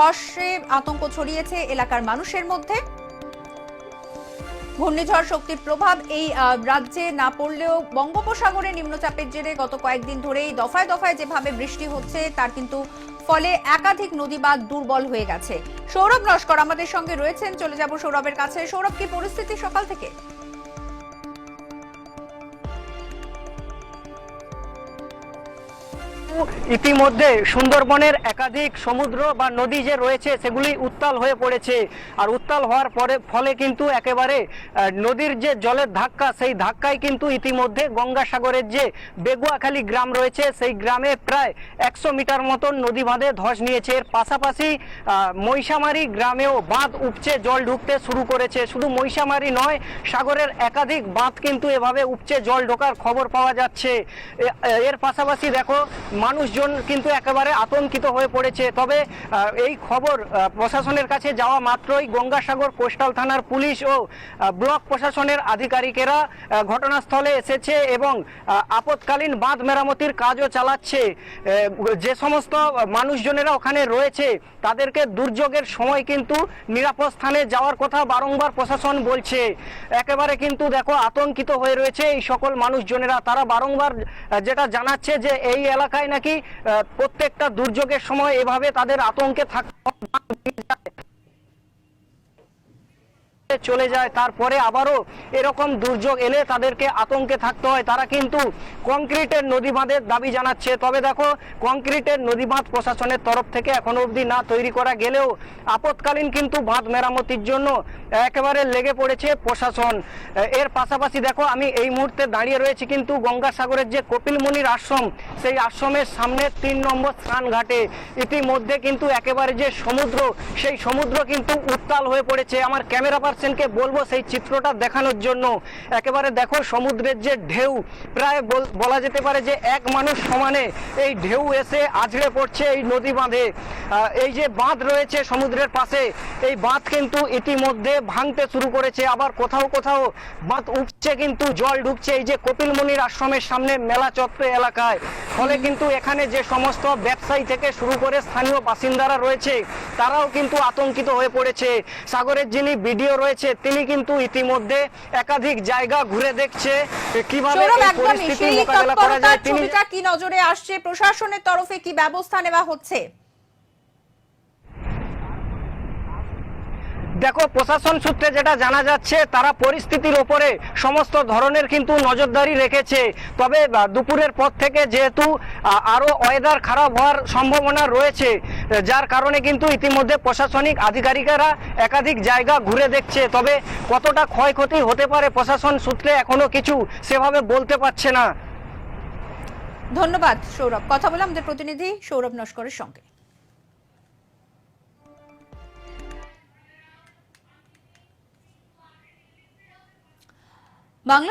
হর্ষে আতঙ্ক ছড়িয়েছে এলাকার মানুষের মধ্যে। ঘূর্ণিঝড় শক্তির প্রভাব এই রাজ্যে না পড়লেও বঙ্গোপসাগরে নিম্নচাপের জেরে গত কয়েকদিন ধরেই দফায় দফায় যেভাবে বৃষ্টি হচ্ছে, তার কিন্তু ফলে একাধিক নদী বাঁধ দুর্বল হয়ে গেছে। সৌরভ নস্কর আমাদের সঙ্গে রয়েছেন, চলে যাব সৌরভের কাছে। সৌরভ, কি পরিস্থিতি সকাল থেকে? ইতিমধ্যে সুন্দরবনের একাধিক সমুদ্র বা নদী যে রয়েছে সেগুলি উত্তাল হয়ে পড়েছে। আর উত্তাল হওয়ার পরে, ফলে কিন্তু একেবারে নদীর যে জলের ধাক্কা, সেই ধাক্কায় কিন্তু ইতিমধ্যে গঙ্গাসাগরের যে বেগুয়াখালী গ্রাম রয়েছে, সেই গ্রামে প্রায় একশো মিটার মতন নদী বাঁধে ধস নিয়েছে। এর পাশাপাশি মহিষামারি গ্রামেও বাঁধ উপচে জল ঢুকতে শুরু করেছে। শুধু মহিষামারি নয়, সাগরের একাধিক বাঁধ কিন্তু এভাবে উপচে জল ঢোকার খবর পাওয়া যাচ্ছে। এর পাশাপাশি দেখো মানুষজন কিন্তু একেবারে আতঙ্কিত হয়ে পড়েছে। তবে এই খবর প্রশাসনের কাছে যাওয়া মাত্রই গঙ্গাসাগর কোস্টাল থানার পুলিশ ও ব্লক প্রশাসনের আধিকারিকেরা ঘটনাস্থলে এসেছে এবং আহ, আপৎকালীন বাঁধ মেরামতির কাজও চালাচ্ছে। যে সমস্ত মানুষজনেরা ওখানে রয়েছে তাদেরকে দুর্যোগের সময় কিন্তু নিরাপদ স্থানে যাওয়ার কথা বারংবার প্রশাসন বলছে। একেবারে কিন্তু দেখো আতঙ্কিত হয়ে রয়েছে এই সকল মানুষজনেরা। তারা বারংবার যেটা জানাচ্ছে যে এই এলাকায় নাকি প্রত্যেকটা দুর্যোগের সময় এভাবে তাদের আতঙ্কে থাকতে চলে যায়, তারপরে আবারও এরকম দুর্যোগ এলে তাদেরকে আতঙ্কে থাকতে হয়। তারা কিন্তু কংক্রিটের নদী বাঁধের দাবি জানাচ্ছে। তবে দেখো, কংক্রিটের নদী বাঁধ প্রশাসনের তরফ থেকে এখনও অবধি না তৈরি করা গেলেও আপৎকালীন কিন্তু বাঁধ মেরামতির জন্য একেবারে লেগে পড়েছে প্রশাসন। এর পাশাপাশি দেখো, আমি এই মুহূর্তে দাঁড়িয়ে রয়েছি কিন্তু গঙ্গাসাগরের যে কপিলমুনির আশ্রম, সেই আশ্রমের সামনে তিন নম্বর স্নান ঘাটে ইতিমধ্যে কিন্তু একেবারে যে সমুদ্র, সেই সমুদ্র কিন্তু উত্তাল হয়ে পড়েছে। আমার ক্যামেরা পার্সনকে বলব সেই চিত্রটা দেখানোর জন্য। একেবারে দেখো সমুদ্রের যে ঢেউ, প্রায় বলা যেতে পারে যে এক মানুষ সমানে এই ঢেউ এসে আছড়ে পড়ছে এই নদী বাঁধে। এই যে বাঁধ রয়েছে সমুদ্রের পাশে, এই বাঁধ কিন্তু ইতিমধ্যে ভাঙতে শুরু করেছে। আবার কোথাও কোথাও বাঁধ উঠছে কিন্তু জল ঢুকছে। এই যে কপিলমুনির আশ্রমের সামনে মেলা চত্র এলাকায়। ফলে কিন্তু এখানে যে সমস্ত ব্যবসায়ী থেকে শুরু করে স্থানীয় বাসিন্দারা রয়েছে তারাও কিন্তু আতঙ্কিত হয়ে পড়েছে। সাগরের যিনি ভিডিও রয়েছে তিনি কিন্তু ইতিমধ্যে একাধিক জায়গা ঘুরে দেখছে কীভাবে এই পরিস্থিতি মোকাবেলা করা যায়। তিনি কি নজরে আসছে? প্রশাসনের তরফে কি ব্যবস্থা নেওয়া হচ্ছে? দেখো প্রশাসন সূত্রে যেটা জানা যাচ্ছে তারা পরিস্থিতির ওপরে সমস্ত ধরনের কিন্তু নজরদারি রেখেছে। তবে দুপুরের পর থেকে যেহেতু আহ, আরও ওয়েদার খারাপ হওয়ার সম্ভাবনা রয়েছে যার কারণে কিন্তু ইতিমধ্যে প্রশাসনিক আধিকারিকেরা একাধিক জায়গা ঘুরে দেখছে। তবে কতটা ক্ষয়ক্ষতি হতে পারে প্রশাসন সূত্রে এখনও কিছু সেভাবে বলতে পারছে না। ধন্যবাদ সৌরভ। কথা বলে আমাদের প্রতিনিধি সৌরভ নস্করের সঙ্গে। বাংলা